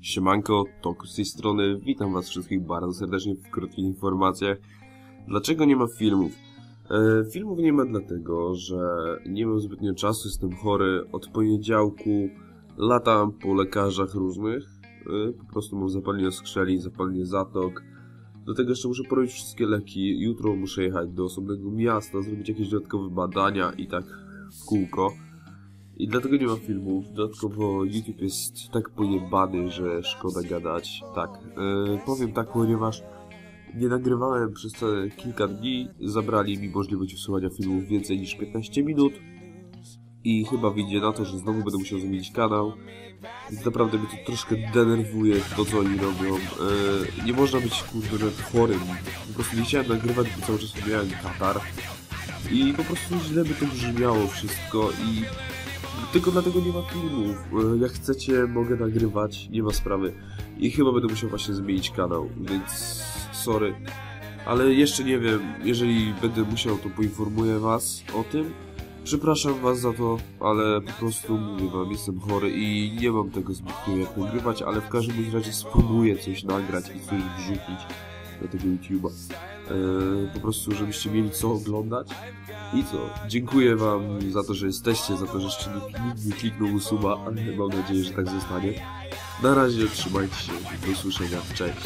Siemanko, Toku z tej strony, witam was wszystkich bardzo serdecznie w krótkich informacjach. Dlaczego nie ma filmów? E, filmów nie ma dlatego, że nie mam zbytnio czasu, jestem chory. Od poniedziałku latam po lekarzach różnych. E, po prostu mam zapalenie skrzeli, zapalenie zatok. Do tego jeszcze muszę porobić wszystkie leki. Jutro muszę jechać do osobnego miasta, zrobić jakieś dodatkowe badania i tak w kółko. I dlatego nie ma filmów. Dodatkowo YouTube jest tak pojebany, że szkoda gadać. Tak, yy, powiem tak, ponieważ nie nagrywałem przez te kilka dni, zabrali mi możliwość usuwania filmów więcej niż 15 minut. I chyba wyjdzie na to, że znowu będę musiał zmienić kanał. Więc naprawdę mnie to troszkę denerwuje to, co oni robią. Yy, nie można być kurde chorym. Po prostu nie chciałem nagrywać, bo cały czas miałem katar. I po prostu źle by to brzmiało wszystko i tylko dlatego nie ma filmów. E, Jak chcecie, mogę nagrywać, nie ma sprawy. I chyba będę musiał właśnie zmienić kanał, więc sorry. Ale jeszcze nie wiem, jeżeli będę musiał, to poinformuję was o tym. Przepraszam was za to, ale po prostu mówię wam, jestem chory i nie mam tego zbytnio jak nagrywać, ale w każdym razie spróbuję coś nagrać i coś wrzucić do tego YouTube'a. Eee, po prostu, żebyście mieli co oglądać. I co? Dziękuję wam za to, że jesteście, za to, że jeszcze nikt nie kliknął suba, ale mam nadzieję, że tak zostanie. Na razie, trzymajcie się, do usłyszenia, cześć.